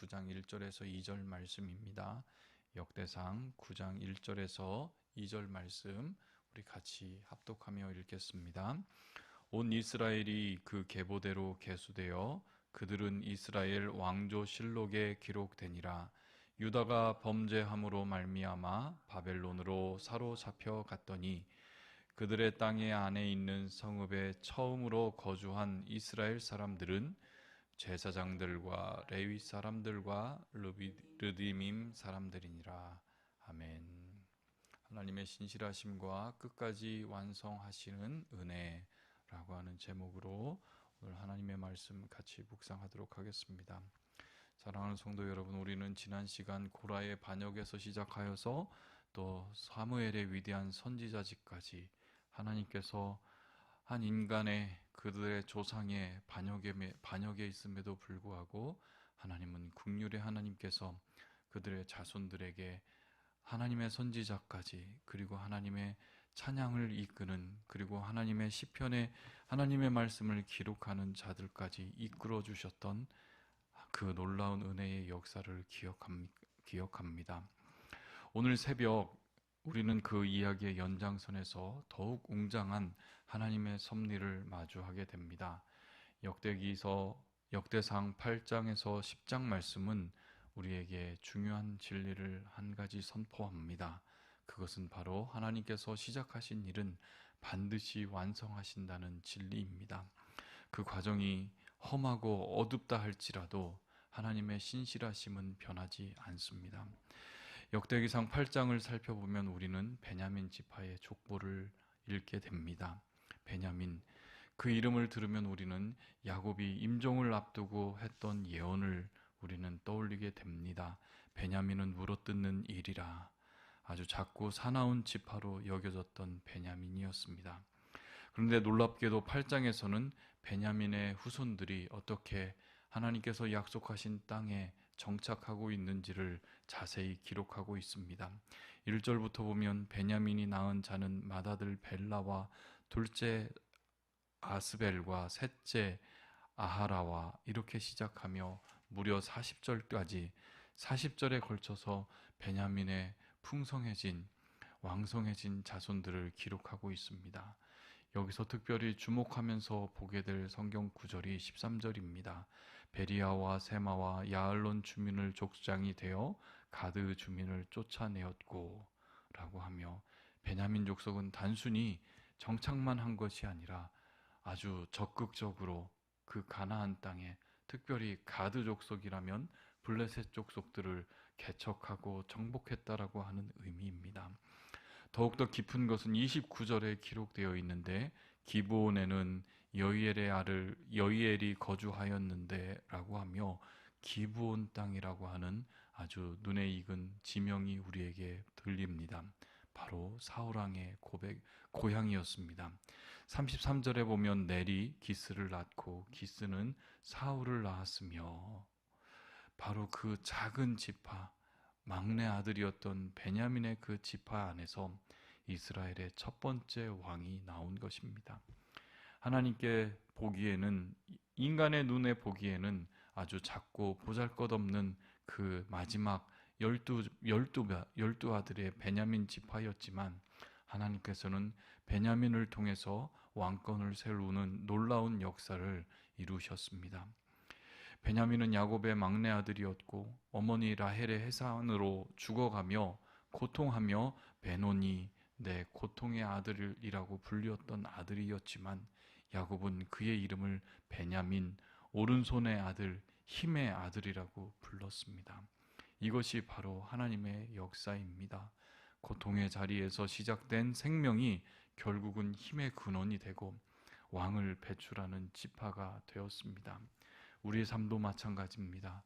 9장 1절에서 2절 말씀입니다. 역대상 9장 1절에서 2절 말씀 우리 같이 합독하며 읽겠습니다. 온 이스라엘이 그 계보대로 계수되어 그들은 이스라엘 왕조 실록에 기록되니라 유다가 범죄함으로 말미암아 바벨론으로 사로잡혀 갔더니 그들의 땅의 안에 있는 성읍에 처음으로 거주한 이스라엘 사람들은 제사장들과 레위 사람들과 르디밈 사람들이니라. 아멘. 하나님의 신실하심과 끝까지 완성하시는 은혜라고 하는 제목으로 오늘 하나님의 말씀 같이 묵상하도록 하겠습니다. 사랑하는 성도 여러분, 우리는 지난 시간 고라의 반역에서 시작하여서 또 사무엘의 위대한 선지자직까지 하나님께서 한 인간의 그들의 조상의 반역에, 반역에 있음에도 불구하고 하나님은 국률의 하나님께서 그들의 자손들에게 하나님의 선지자까지 그리고 하나님의 찬양을 이끄는 그리고 하나님의 시편에 하나님의 말씀을 기록하는 자들까지 이끌어 주셨던 그 놀라운 은혜의 역사를 기억합니다. 오늘 새벽 우리는 그 이야기의 연장선에서 더욱 웅장한 하나님의 섭리를 마주하게 됩니다. 역대기서 역대상 8장에서 10장 말씀은 우리에게 중요한 진리를 한 가지 선포합니다. 그것은 바로 하나님께서 시작하신 일은 반드시 완성하신다는 진리입니다. 그 과정이 험하고 어둡다 할지라도 하나님의 신실하심은 변하지 않습니다. 역대기상 8장을 살펴보면 우리는 베냐민 지파의 족보를 읽게 됩니다. 베냐민 그 이름을 들으면 우리는 야곱이 임종을 앞두고 했던 예언을 우리는 떠올리게 됩니다. 베냐민은 물어뜯는 일이라 아주 작고 사나운 지파로 여겨졌던 베냐민이었습니다. 그런데 놀랍게도 8장에서는 베냐민의 후손들이 어떻게 하나님께서 약속하신 땅에 정착하고 있는지를 자세히 기록하고 있습니다. 1절부터 보면 베냐민이 낳은 자는 맏아들 벨라와 둘째 아스벨과 셋째 아하라와 이렇게 시작하며 무려 40절까지 40절에 걸쳐서 베냐민의 풍성해진 왕성해진 자손들을 기록하고 있습니다. 여기서 특별히 주목하면서 보게 될 성경 구절이 13절입니다. 베리아와 세마와 야알론 주민을 족장이 되어 가드 주민을 쫓아내었고 라고 하며 베냐민 족속은 단순히 정착만 한 것이 아니라 아주 적극적으로 그 가나안 땅에 특별히 가드 족속이라면 블레셋 족속들을 개척하고 정복했다라고 하는 의미입니다. 더욱더 깊은 것은 29절에 기록되어 있는데 기브온에는 여이엘의 아들 여이엘이 거주하였는데라고 하며 기브온 땅이라고 하는 아주 눈에 익은 지명이 우리에게 들립니다. 바로 사울왕의 고백 고향이었습니다. 33절에 보면 넬이 기스를 낳고 기스는 사울을 낳았으며 바로 그 작은 지파 막내 아들이었던 베냐민의 그 지파 안에서 이스라엘의 첫 번째 왕이 나온 것입니다. 하나님께 보기에는 인간의 눈에 보기에는 아주 작고 보잘것없는 그 마지막 열두 열두 열두 아들의 베냐민 지파였지만 하나님께서는 베냐민을 통해서 왕권을 세우는 놀라운 역사를 이루셨습니다. 베냐민은 야곱의 막내 아들이었고 어머니 라헬의 해산으로 죽어가며 고통하며 베논이 내 고통의 아들이라고 불렸던 아들이었지만 야곱은 그의 이름을 베냐민 오른손의 아들 힘의 아들이라고 불렀습니다. 이것이 바로 하나님의 역사입니다. 고통의 자리에서 시작된 생명이 결국은 힘의 근원이 되고 왕을 배출하는 지파가 되었습니다. 우리의 삶도 마찬가지입니다.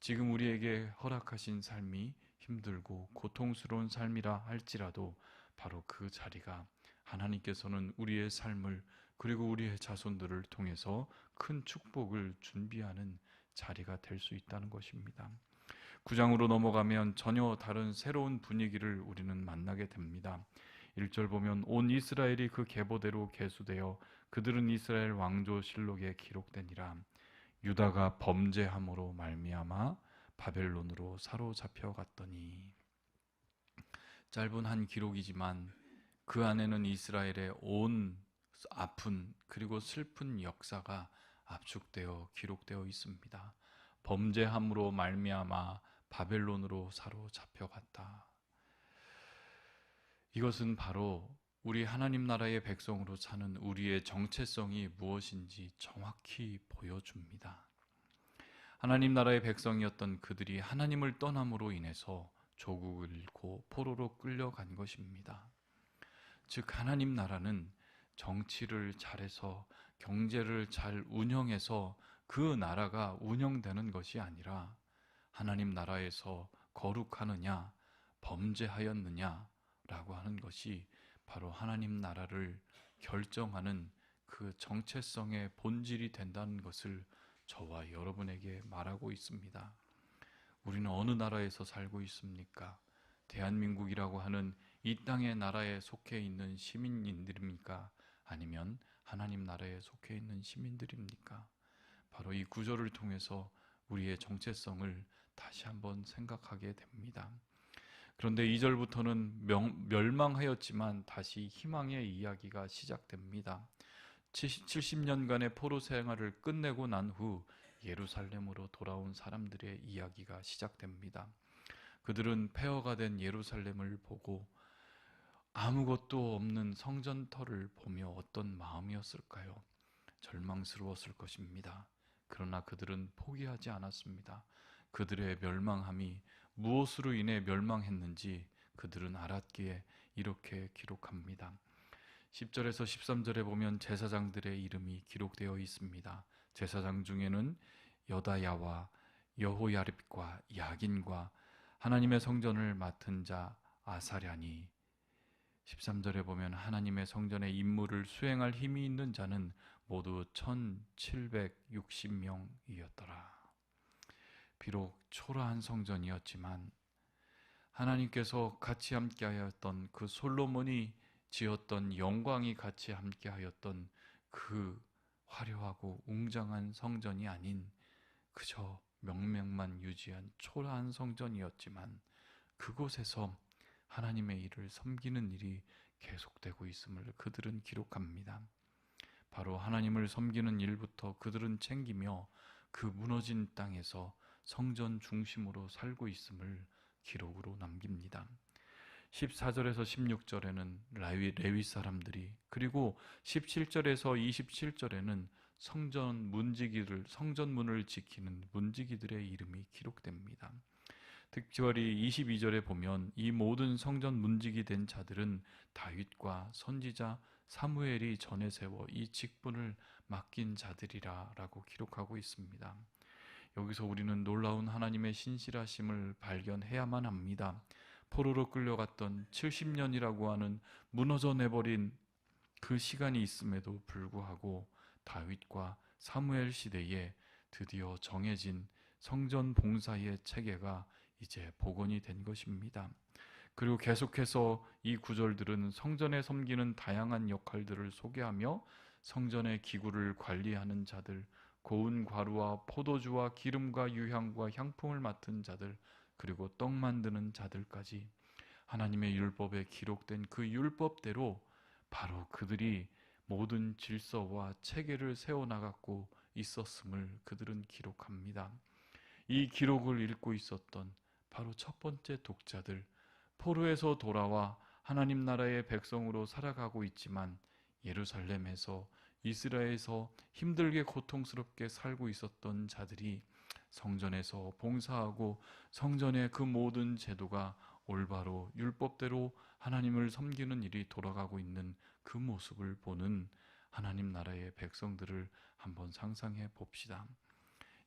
지금 우리에게 허락하신 삶이 힘들고 고통스러운 삶이라 할지라도 바로 그 자리가 하나님께서는 우리의 삶을 그리고 우리의 자손들을 통해서 큰 축복을 준비하는 자리가 될 수 있다는 것입니다. 9장으로 넘어가면 전혀 다른 새로운 분위기를 우리는 만나게 됩니다. 1절 보면 온 이스라엘이 그 계보대로 계수되어 그들은 이스라엘 왕조 실록에 기록되니라. 유다가 범죄함으로 말미암아 바벨론으로 사로잡혀 갔더니 짧은 한 기록이지만 그 안에는 이스라엘의 온 아픈 그리고 슬픈 역사가 압축되어 기록되어 있습니다. 범죄함으로 말미암아 바벨론으로 사로잡혀 갔다. 이것은 바로 우리 하나님 나라의 백성으로 사는 우리의 정체성이 무엇인지 정확히 보여줍니다. 하나님 나라의 백성이었던 그들이 하나님을 떠남으로 인해서 조국을 잃고 포로로 끌려간 것입니다. 즉 하나님 나라는 정치를 잘해서 경제를 잘 운영해서 그 나라가 운영되는 것이 아니라 하나님 나라에서 거룩하느냐 범죄하였느냐라고 하는 것이 바로 하나님 나라를 결정하는 그 정체성의 본질이 된다는 것을 저와 여러분에게 말하고 있습니다. 우리는 어느 나라에서 살고 있습니까? 대한민국이라고 하는 이 땅의 나라에 속해 있는 시민인들입니까? 아니면 하나님 나라에 속해 있는 시민들입니까? 바로 이 구절을 통해서 우리의 정체성을 다시 한번 생각하게 됩니다. 그런데 2절부터는 멸망하였지만 다시 희망의 이야기가 시작됩니다. 70 년간의 포로 생활을 끝내고 난 후 예루살렘으로 돌아온 사람들의 이야기가 시작됩니다. 그들은 폐허가 된 예루살렘을 보고 아무것도 없는 성전터를 보며 어떤 마음이었을까요? 절망스러웠을 것입니다. 그러나 그들은 포기하지 않았습니다. 그들의 멸망함이 무엇으로 인해 멸망했는지 그들은 알았기에 이렇게 기록합니다. 10절에서 13절에 보면 제사장들의 이름이 기록되어 있습니다. 제사장 중에는 여다야와 여호야립과 야긴과 하나님의 성전을 맡은 자 아사랴니 13절에 보면 하나님의 성전의 임무를 수행할 힘이 있는 자는 모두 1760명이었더라. 비록 초라한 성전이었지만 하나님께서 같이 함께 하였던 그 솔로몬이 지었던 영광이 같이 함께 하였던 그 화려하고 웅장한 성전이 아닌 그저 명맥만 유지한 초라한 성전이었지만 그곳에서 하나님의 일을 섬기는 일이 계속되고 있음을 그들은 기록합니다. 바로 하나님을 섬기는 일부터 그들은 챙기며 그 무너진 땅에서 성전 중심으로 살고 있음을 기록으로 남깁니다. 14절에서 16절에는 레위, 레위 사람들이 그리고 17절에서 27절에는 성전 문지기를 성전 문을 지키는 문지기들의 이름이 기록됩니다. 특별히 22절에 보면 이 모든 성전 문지기 된 자들은 다윗과 선지자 사무엘이 전에 세워 이 직분을 맡긴 자들이라라고 기록하고 있습니다. 여기서 우리는 놀라운 하나님의 신실하심을 발견해야만 합니다. 포로로 끌려갔던 70년이라고 하는 무너져 내버린 그 시간이 있음에도 불구하고 다윗과 사무엘 시대에 드디어 정해진 성전 봉사의 체계가 이제 복원이 된 것입니다. 그리고 계속해서 이 구절들은 성전에 섬기는 다양한 역할들을 소개하며 성전의 기구를 관리하는 자들, 고운 과루와 포도주와 기름과 유향과 향품을 맡은 자들, 그리고 떡 만드는 자들까지 하나님의 율법에 기록된 그 율법대로 바로 그들이 모든 질서와 체계를 세워나갔고 있었음을 그들은 기록합니다. 이 기록을 읽고 있었던 바로 첫 번째 독자들, 포로에서 돌아와 하나님 나라의 백성으로 살아가고 있지만 예루살렘에서 이스라엘에서 힘들게 고통스럽게 살고 있었던 자들이 성전에서 봉사하고 성전의 그 모든 제도가 올바로 율법대로 하나님을 섬기는 일이 돌아가고 있는 그 모습을 보는 하나님 나라의 백성들을 한번 상상해 봅시다.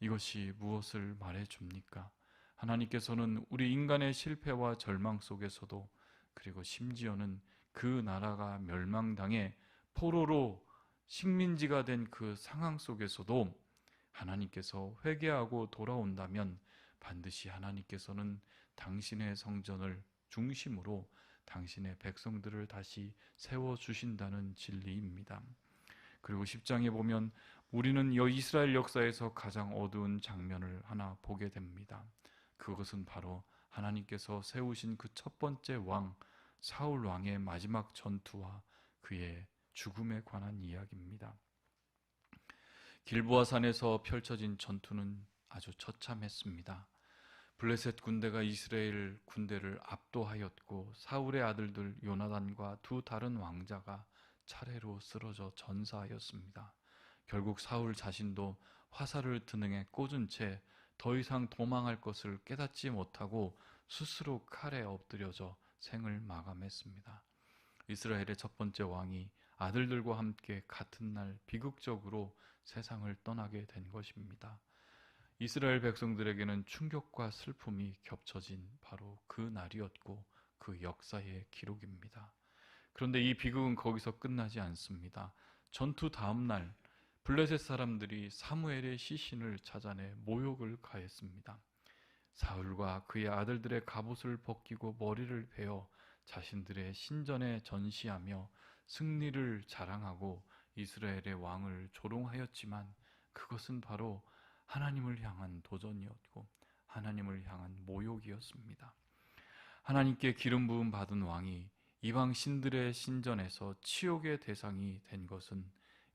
이것이 무엇을 말해 줍니까? 하나님께서는 우리 인간의 실패와 절망 속에서도 그리고 심지어는 그 나라가 멸망당해 포로로 식민지가 된 그 상황 속에서도 하나님께서 회개하고 돌아온다면 반드시 하나님께서는 당신의 성전을 중심으로 당신의 백성들을 다시 세워 주신다는 진리입니다. 그리고 10장에 보면 우리는 이스라엘 역사에서 가장 어두운 장면을 하나 보게 됩니다. 그것은 바로 하나님께서 세우신 그 첫 번째 왕 사울 왕의 마지막 전투와 그의 죽음에 관한 이야기입니다. 길보아 산에서 펼쳐진 전투는 아주 처참했습니다. 블레셋 군대가 이스라엘 군대를 압도하였고 사울의 아들들 요나단과 두 다른 왕자가 차례로 쓰러져 전사하였습니다. 결국 사울 자신도 화살을 드능에 꽂은 채 더 이상 도망할 것을 깨닫지 못하고 스스로 칼에 엎드려져 생을 마감했습니다. 이스라엘의 첫 번째 왕이 아들들과 함께 같은 날 비극적으로 세상을 떠나게 된 것입니다. 이스라엘 백성들에게는 충격과 슬픔이 겹쳐진 바로 그 날이었고 그 역사의 기록입니다. 그런데 이 비극은 거기서 끝나지 않습니다. 전투 다음 날 블레셋 사람들이 사무엘의 시신을 찾아내 모욕을 가했습니다. 사울과 그의 아들들의 갑옷을 벗기고 머리를 베어 자신들의 신전에 전시하며 승리를 자랑하고 이스라엘의 왕을 조롱하였지만 그것은 바로 하나님을 향한 도전이었고 하나님을 향한 모욕이었습니다. 하나님께 기름 부음 받은 왕이 이방 신들의 신전에서 치욕의 대상이 된 것은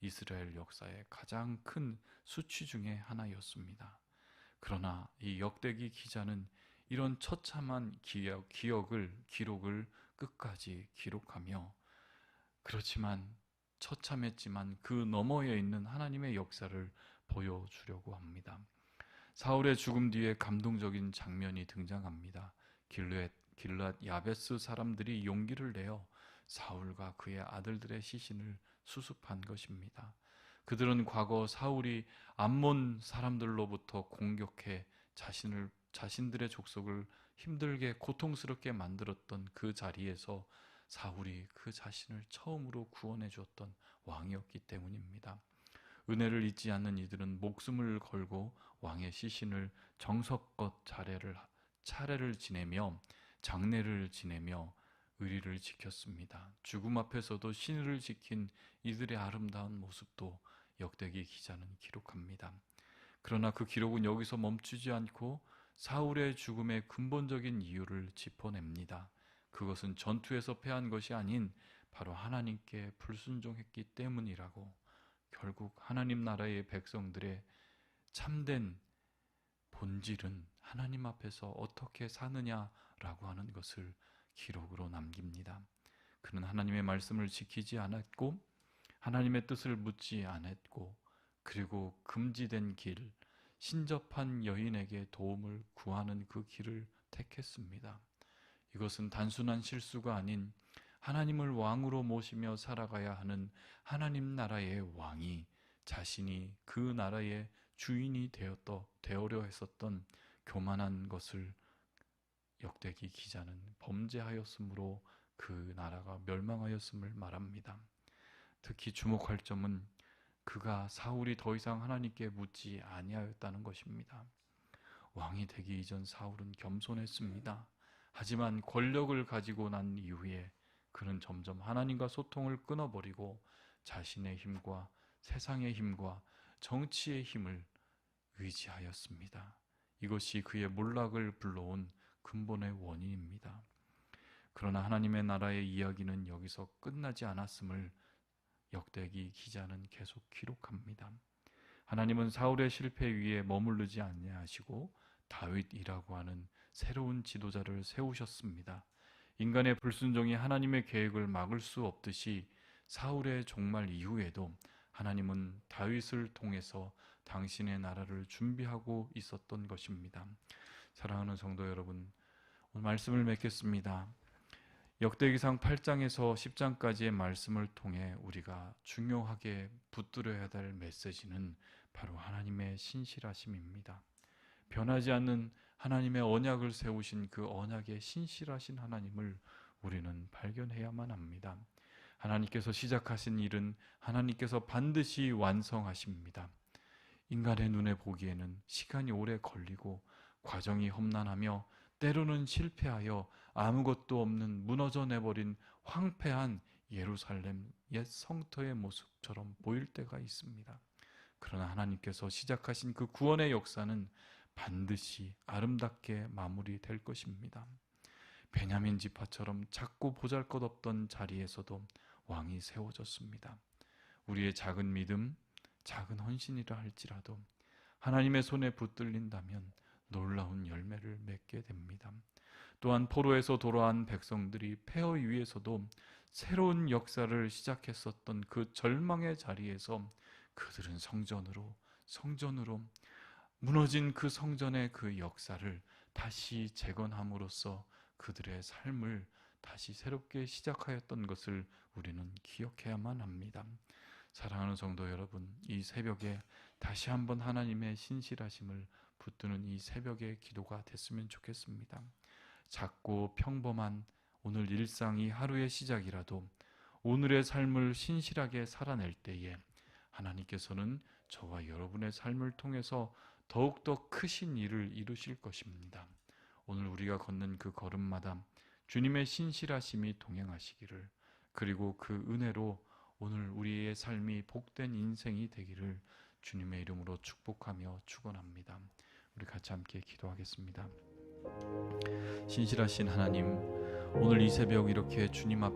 이스라엘 역사의 가장 큰 수치 중의 하나였습니다. 그러나 이 역대기 기자는 이런 처참한 기억, 기억을 기록을 끝까지 기록하며 그렇지만 처참했지만 그 너머에 있는 하나님의 역사를 보여주려고 합니다. 사울의 죽음 뒤에 감동적인 장면이 등장합니다. 길르앗 길르앗 야베스 사람들이 용기를 내어 사울과 그의 아들들의 시신을 수습한 것입니다. 그들은 과거 사울이 암몬 사람들로부터 공격해 자신을 자신들의 족속을 힘들게 고통스럽게 만들었던 그 자리에서 사울이 그 자신을 처음으로 구원해 주었던 왕이었기 때문입니다. 은혜를 잊지 않는 이들은 목숨을 걸고 왕의 시신을 정석껏 차례를 차례를 지내며 장례를 지내며 의리를 지켰습니다. 죽음 앞에서도 신의를 지킨 이들의 아름다운 모습도 역대기 기자는 기록합니다. 그러나 그 기록은 여기서 멈추지 않고 사울의 죽음의 근본적인 이유를 짚어냅니다. 그것은 전투에서 패한 것이 아닌 바로 하나님께 불순종했기 때문이라고 결국 하나님 나라의 백성들의 참된 본질은 하나님 앞에서 어떻게 사느냐라고 하는 것을 기록으로 남깁니다. 그는 하나님의 말씀을 지키지 않았고 하나님의 뜻을 묻지 않았고 그리고 금지된 길, 신접한 여인에게 도움을 구하는 그 길을 택했습니다. 이것은 단순한 실수가 아닌 하나님을 왕으로 모시며 살아가야 하는 하나님 나라의 왕이 자신이 그 나라의 주인이 되었더 되어려 했었던 교만한 것을 역대기 기자는 범죄하였으므로 그 나라가 멸망하였음을 말합니다. 특히 주목할 점은 그가 사울이 더 이상 하나님께 묻지 아니하였다는 것입니다. 왕이 되기 이전 사울은 겸손했습니다. 하지만 권력을 가지고 난 이후에 그는 점점 하나님과 소통을 끊어버리고 자신의 힘과 세상의 힘과 정치의 힘을 의지하였습니다. 이것이 그의 몰락을 불러온 근본의 원인입니다. 그러나 하나님의 나라의 이야기는 여기서 끝나지 않았음을 역대기 기자는 계속 기록합니다. 하나님은 사울의 실패 위에 머무르지 않냐하시고 다윗이라고 하는 새로운 지도자를 세우셨습니다. 인간의 불순종이 하나님의 계획을 막을 수 없듯이 사울의 종말 이후에도 하나님은 다윗을 통해서 당신의 나라를 준비하고 있었던 것입니다. 사랑하는 성도 여러분, 말씀을 맺겠습니다. 역대기상 8장에서 10장까지의 말씀을 통해 우리가 중요하게 붙들어야 될 메시지는 바로 하나님의 신실하심입니다. 변하지 않는 하나님의 언약을 세우신 그 언약의 신실하신 하나님을 우리는 발견해야만 합니다. 하나님께서 시작하신 일은 하나님께서 반드시 완성하십니다. 인간의 눈에 보기에는 시간이 오래 걸리고 과정이 험난하며 때로는 실패하여 아무것도 없는 무너져 내버린 황폐한 예루살렘 옛 성터의 모습처럼 보일 때가 있습니다. 그러나 하나님께서 시작하신 그 구원의 역사는 반드시 아름답게 마무리될 것입니다. 베냐민 지파처럼 작고 보잘것없던 자리에서도 왕이 세워졌습니다. 우리의 작은 믿음, 작은 헌신이라 할지라도 하나님의 손에 붙들린다면 놀라운 열매를 맺게 됩니다. 또한 포로에서 돌아온 백성들이 폐허 위에서도 새로운 역사를 시작했었던 그 절망의 자리에서 그들은 성전으로 성전으로 무너진 그 성전의 그 역사를 다시 재건함으로써 그들의 삶을 다시 새롭게 시작하였던 것을 우리는 기억해야만 합니다. 사랑하는 성도 여러분, 이 새벽에 다시 한번 하나님의 신실하심을 붙드는 이 새벽의 기도가 됐으면 좋겠습니다. 작고 평범한 오늘 일상이 하루의 시작이라도 오늘의 삶을 신실하게 살아낼 때에 하나님께서는 저와 여러분의 삶을 통해서 더욱더 크신 일을 이루실 것입니다. 오늘 우리가 걷는 그 걸음마다 주님의 신실하심이 동행하시기를 그리고 그 은혜로 오늘 우리의 삶이 복된 인생이 되기를 주님의 이름으로 축복하며 축원합니다. 우리 같이 함께 기도하겠습니다. 신실하신 하나님, 오늘 이 새벽 이렇게 주님 앞에